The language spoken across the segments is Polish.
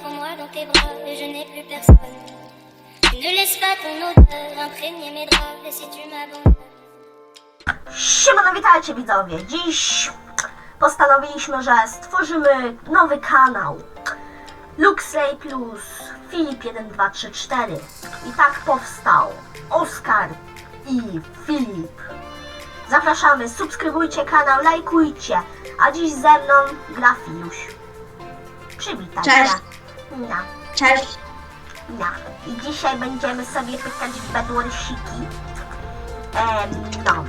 prends-moi dans tes bras et je n'ai plus personne. Tu ne laisses pas ton odeur imprégner mes draps et si tu m'abandonnes. Siemano, witajcie widzowie. Dziś postanowiliśmy, że stworzymy nowy kanał. Luxley plus Filip 1234. I tak powstał Oskar i Filip. Zapraszamy, subskrybujcie kanał, lajkujcie. A dziś ze mną gra Filuś. Przywitaj Cześć. się. Cześć. Ja. I dzisiaj będziemy sobie pykać w bedwarsiki. Em, no.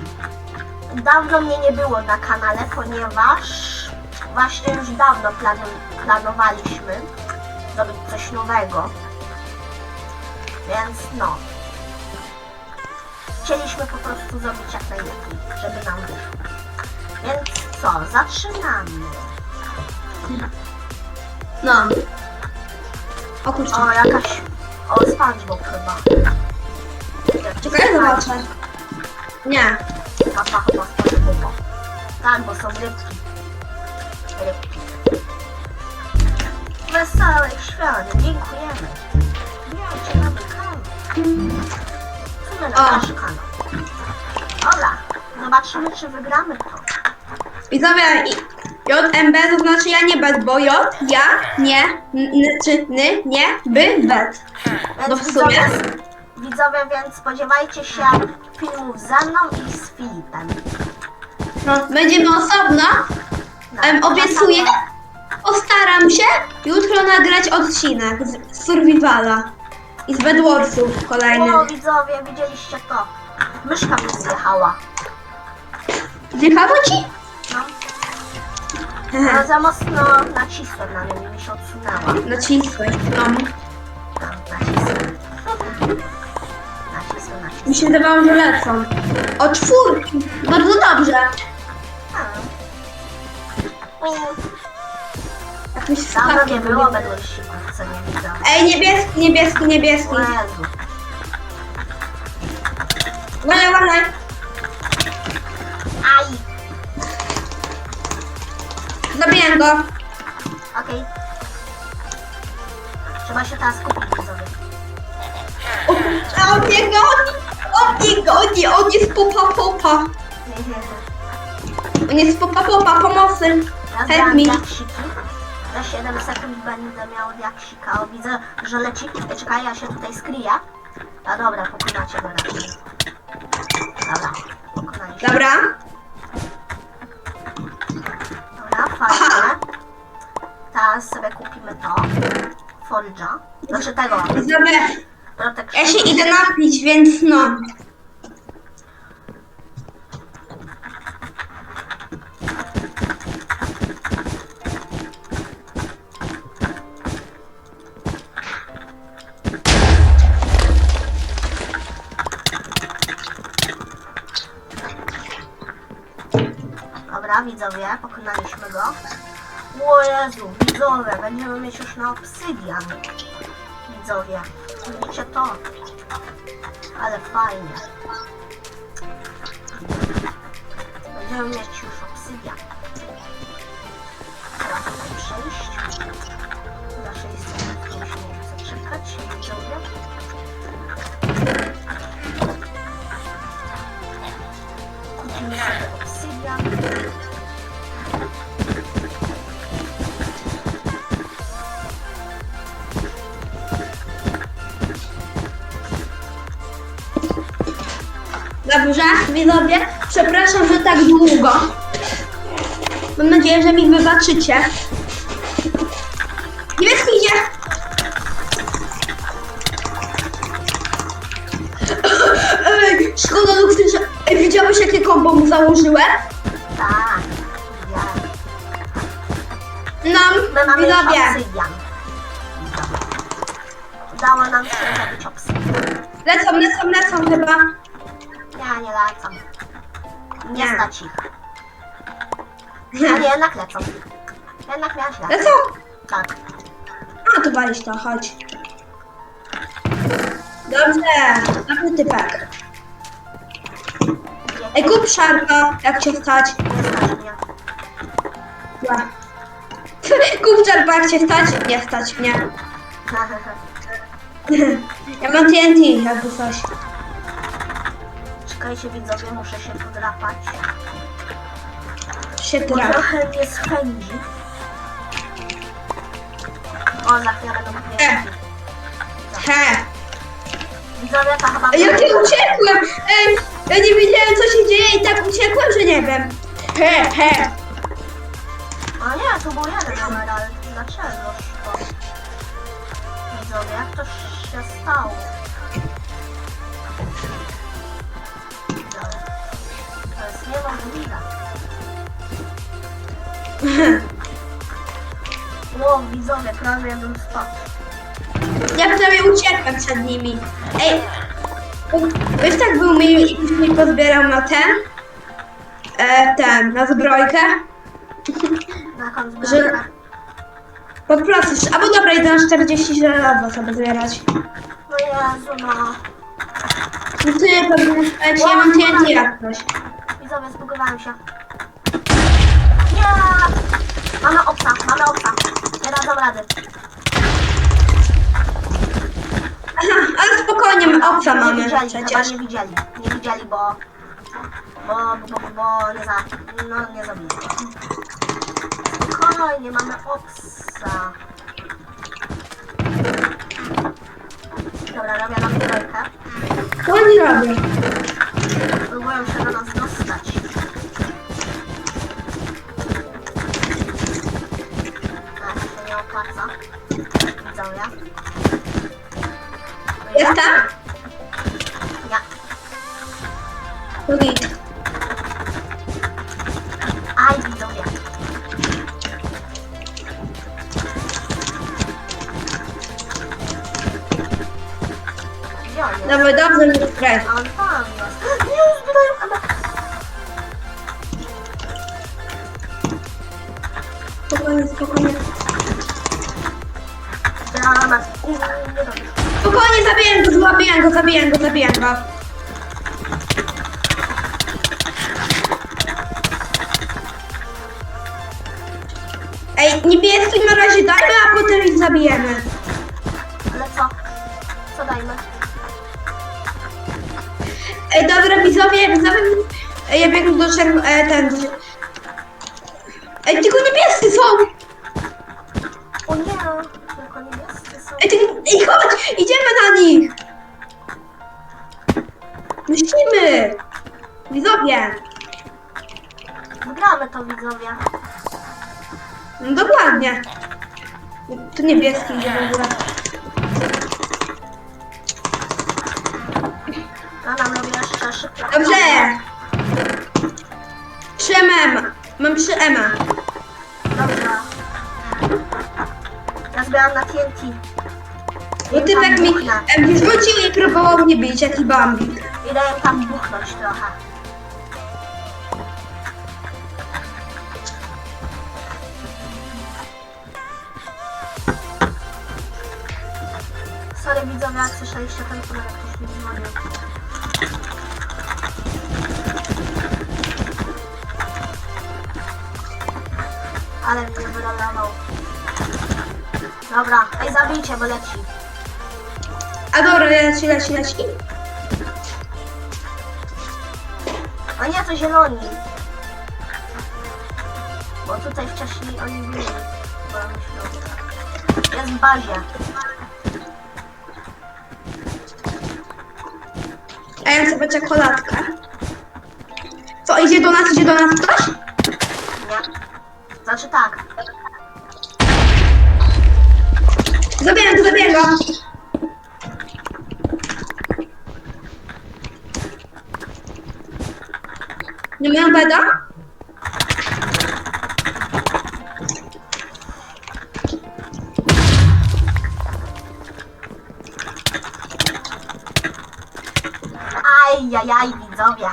Dawno mnie nie było na kanale, ponieważ właśnie już dawno planowaliśmy zrobić coś nowego. Więc no. Chcieliśmy po prostu zrobić jak najlepiej, żeby nam wyszło. Więc co, zaczynamy. No. O kurczę. O, jakaś... O, SpongeBob chyba. Czekaj, zobaczę. Nie. Papa chyba SpongeBoba. Tak, bo są rybki. Rybki. Wesołych świąt, dziękujemy. Wbijajcie na mój kanał. W sumie na nasz kanał. Dobra, zobaczymy czy wygramy to. Widzowie, i- JMB to znaczy ja nie bet, bo J, ja, nie, n, n, czy ny, nie, by, bet. Więc No w sumie. widzowie, widzowie, więc spodziewajcie się filmów ze mną i z Filipem. No, będziemy osobno. No, Em, obiecuję, postaram się jutro nagrać odcinek z Survivala i z Bedwarsów O, kolejnym. widzowie, widzieliście to. Myszka mi zjechała. Zjechało ci? No. Ale za mocno nacisłem na nią mi się odsunęła. Nacisłeś, no. Tam, nacisłem. Nacisłem, nacisłem. Mi się wydawało, że lecą. O czwórki, bardzo dobrze. Jakoś Dawno nie było bedłosików, co nie. Ej, niebieski, niebieski, niebieski. O Jezu. Uważaj, uważaj. Zabiję go. Okej. Trzeba się teraz kupić, widzowie. O, kurczę, on mnie goni. On mnie goni, on jest popa popa. On jest popa popa, pomocy. Ja Help zbieram me. diaksiki. Za 7 sekund będę miał diaksika. O, widzę, że leci. Czekaj, ja się tutaj skryję. A dobra, pokonacie go raczej. Dobra, pokonaliście. Dobra. Dobra, Teraz sobie kupimy to. Forge'a. Znaczy tego. Protection. ja się idę napić, więc no. Dobra, widzowie, pokonaliśmy go. O Jezu, widzowie, będziemy mieć już na obsydian. Widzowie, widzicie to? Ale fajnie. Będziemy mieć już obsydian. Teraz tutaj przejść. Za 6 sekund musimy zaczekać, widzowie. Kupimy sobie obsydian. Dobrze, widzowie, przepraszam, że tak długo. Mam nadzieję, że mi wybaczycie. Niebieski idzie! Ej, szkoda że... Ej, widziałeś jakie kombo mu założyłem? Tak, już widzowie. Udało nam się zrobić obsydian. Lecą, lecą, lecą chyba. Ja nie lecą. Nie Nie. stać ich. A nie, jednak lecą. Jednak miałeś rację. Lecą? Tak. A, to walisz to, chodź. Dobrze, dobry typek. Ej, kup szarka, jak cię stać. Nie stać mnie. Ja. Ty, Kupczar, bo jak cię stać? Nie stać mnie. Ja mam TNT, jakby coś. Czekajcie widzowie, muszę się podrapać. Się Bo trochę mnie spędzi. O, za chwilę będą E. piękni. He. Widzowie, to chyba... Ej, ja uciekłem! Ej, ja nie wiedziałem co się dzieje i tak uciekłem, że nie wiem. He, he. O nie, to był jeden emerald. Dlaczego to? Widzowie, jak to się stało? To jest niemożliwe. Ło, widzowie, prawie bym spadł. Ja prawie uciekłem przed nimi. Ej, wiesz tak był mi i mi pozbierał na ten? E, ten, na zbrojkę? Na Że- Po prostu, albo dobra, idę na 40 żelaza sobie zbierać. No Jezu, no. No ty powiedzieć, ja mam TNT jak coś. Widzowie, zbugowałem się. Nie! Mamy obca, mamy obca. Nie dadzą rady. Ale spokojnie, my obca nie mamy widzieli, przecież. nie widzieli. Nie widzieli, bo... Bo, bo, bo, bo nie za... No, nie zabili. Spokojnie, mamy obca. Dobra, robię nam trójkę. Co oni robią? Próbują się do nas dostać. Widzowie. Jestem? Ja. To git. Aj, widzowie. Gdzie on jest? Dobra, dobrze mi stres. A go, zabiję go, zabiję go, zabiję go. Ej, niebieski na razie dajmy, a potem ich zabijemy. Ale co? Co dajmy? Ej, dobra, widzowie, widzowie, Ej, ja biegnę do czerw... E, ten. Ej, tylko niebiescy są! O nie, tylko niebiescy są. Ej, ty, ej, chodź, idziemy na nich! Widzowie! Wygramy to, widzowie. No dokładnie. To niebieski idzie w ogóle. A nam robię jeszcze szybko. Dobrze! 3 MM. Mam 3 M. Dobrze. Ja zbieram na TNT. Bo ty tak mi em, wrzucił i próbował mnie bić, jaki bambik. I daję tam buchnąć trochę. Sorry widzowie, jak słyszeliście ten jak ktoś mi dzwonił. Ale mnie wyrolował. Dobra, ej zabijcie, bo leci. A dobra, leci, leci, leci. O nie, to zieloni. Bo tutaj wcześniej oni byli. Bo myślę, Jest w bazie. A ja chcę czekoladkę. Co, idzie do nas, idzie do nas ktoś? Nie. Znaczy tak. Zabieram go, zabieram go. Nie mają beda? Ajajaj, widzowie.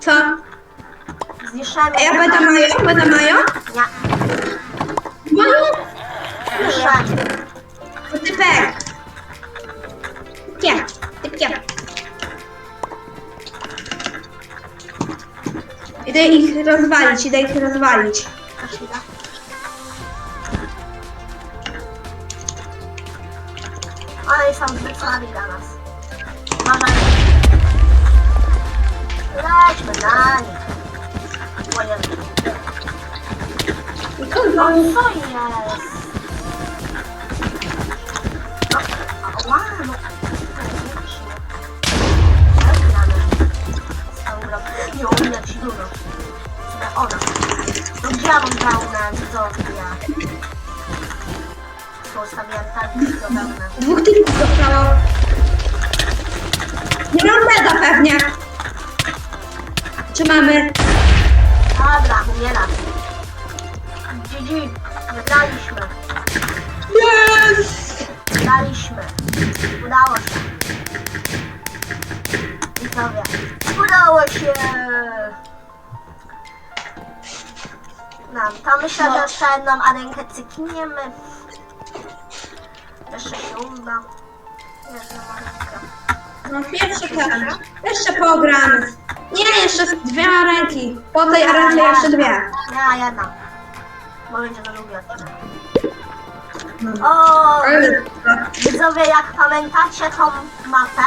Co? Zniszczyłem Ej, a beda mają? Beda mają? Nie, Mają? zniszczyłem. To typek. Nie, typkie. Idę ich rozwalić, idę ich rozwalić. Na widzowie? Tu ustawiłem tak widzowe. Dwóch typów zostało. Nie mam meda pewnie. Czy mamy? Dobra, umieram. GG. Wygraliśmy. Yes! Daliśmy. Udało się. Widzowie. Udało się. No, to myślę, że jeszcze jedną arenkę cykniemy. Jeszcze się uda. Jedną arenkę. No pierwszy ten. Jeszcze pogramy. Nie, jeszcze dwie ręki. Po tej arence jeszcze dwie. Ja, jedna. Bo będzie na długi odcinek. O, Widzowie, jak pamiętacie tą mapę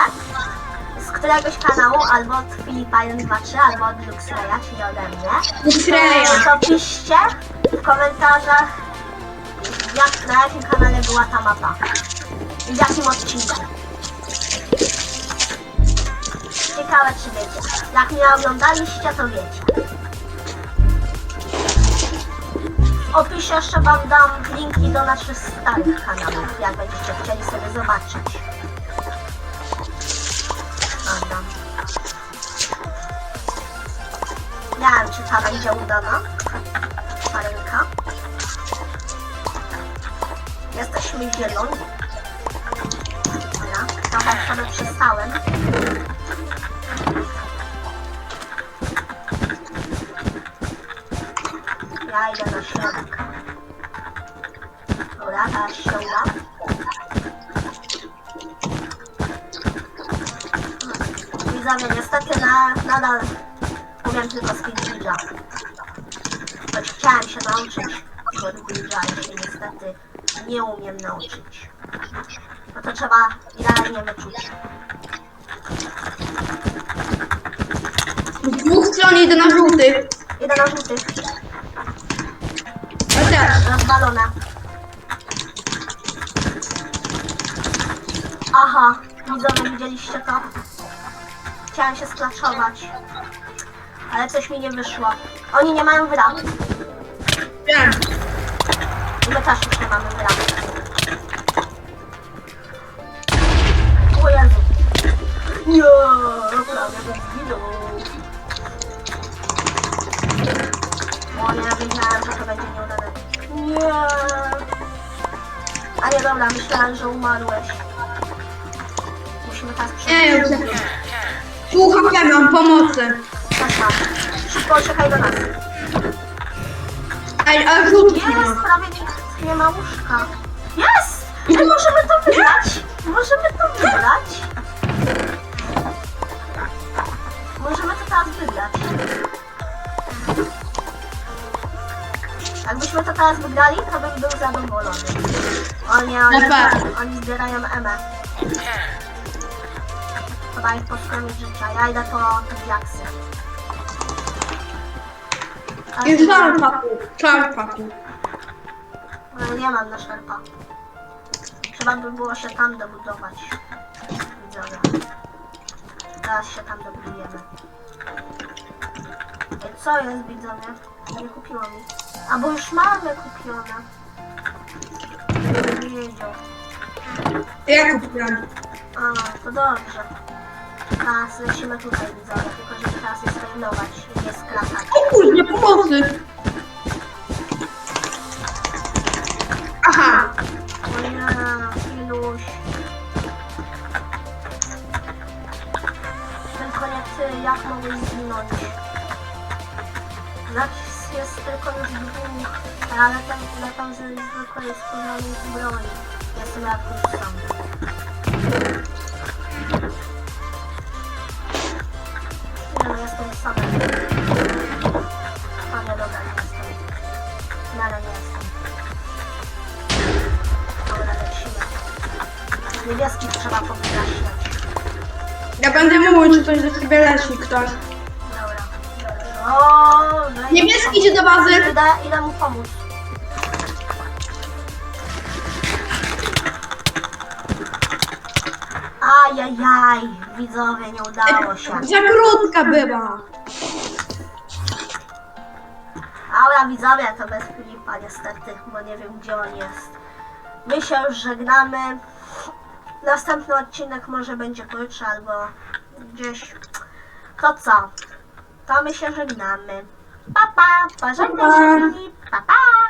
z któregoś kanału, albo od Filipa 123, albo od Luxreya, czyli ode mnie, Śreja. to piszcie w komentarzach, jak, na jakim kanale była ta mapa i w jakim odcinku. Ciekawe, czy wiecie. Jak nie oglądaliście, to wiecie. W opisie jeszcze wam dam linki do naszych starych kanałów, jak będziecie chcieli sobie zobaczyć. Nie wiem, czy ta będzie udana. Parenka. Jesteśmy zieloni. Dobra, trochę sobie przestałem. Ja idę na środek. Widzowie, niestety na, nadal umiem tylko speedbridge'a. Choć chciałem się nauczyć speedbridge'a, i się niestety nie umiem nauczyć. No to trzeba idealnie wyczuć. Z dwóch stron idę na żółtych. Idę na żółtych, Ja też. rozwalone. Aha, widzowie, widzieliście to? Chciałem się sklaczować. Ale coś mi nie wyszło. Oni nie mają wyra. Wiem. I my też już nie mamy wyra. O Jezu. Nie, prawie bym zginął. O nie, wiedziałem, że to będzie nieudane. Nie. A nie, dobra, myślałem, że umarłeś. Musimy teraz nie. Pół HP mam pomocy. Też mam. Szybko czekaj do nas. Ej, ale nie Jest, ma. prawie nikt nie ma łóżka. Jest! Ej, możemy to wygrać! Możemy to wygrać! Możemy to teraz wygrać. Jakbyśmy to teraz wygrali, to bym był zadowolony. O nie, oni, Na pewno. oni zbierają emę. Trzeba ich poskromić życia. Ja idę po te diaksy. I szarpa tu. Szarpa tu. No nie mam na szerpa. Trzeba by było się tam dobudować. Widzowie. Teraz się tam dobudujemy. Ej, co jest widzowie? Nie kupiło mi. A bo już mamy kupione. Nie wiedział. Ja kupiłam. A, to dobrze. Teraz lecimy tutaj widzowie, tylko żeby teraz jest fejlować i nie skrakać. O kurde, pomocy. Aha. O nie, iluś. Tylko nie ty, jak mogłeś zginąć? Znaczy jest tylko już dwóch, ale ten lepiej ze zwykłej skórzanej zbroi. Jestem jak sam. Sam. A nie, dobra, nie jestem. No, ale nie jestem. Dobra, lecimy. Niebieski trzeba powyjaśniać. Ja będę mówił, czy coś do ciebie leci ktoś. Dobra. O, no i- Niebieski idzie do bazy. Idę, idę mu pomóc. Ajajaj, widzowie, nie udało się. Za krótka była. Aura widzowie, to bez Filipa niestety, bo nie wiem gdzie on jest. My się już żegnamy. Następny odcinek może będzie krótszy albo gdzieś. To co? To my się żegnamy. Pa pa, pożegnaj się. Filip. Pa pa.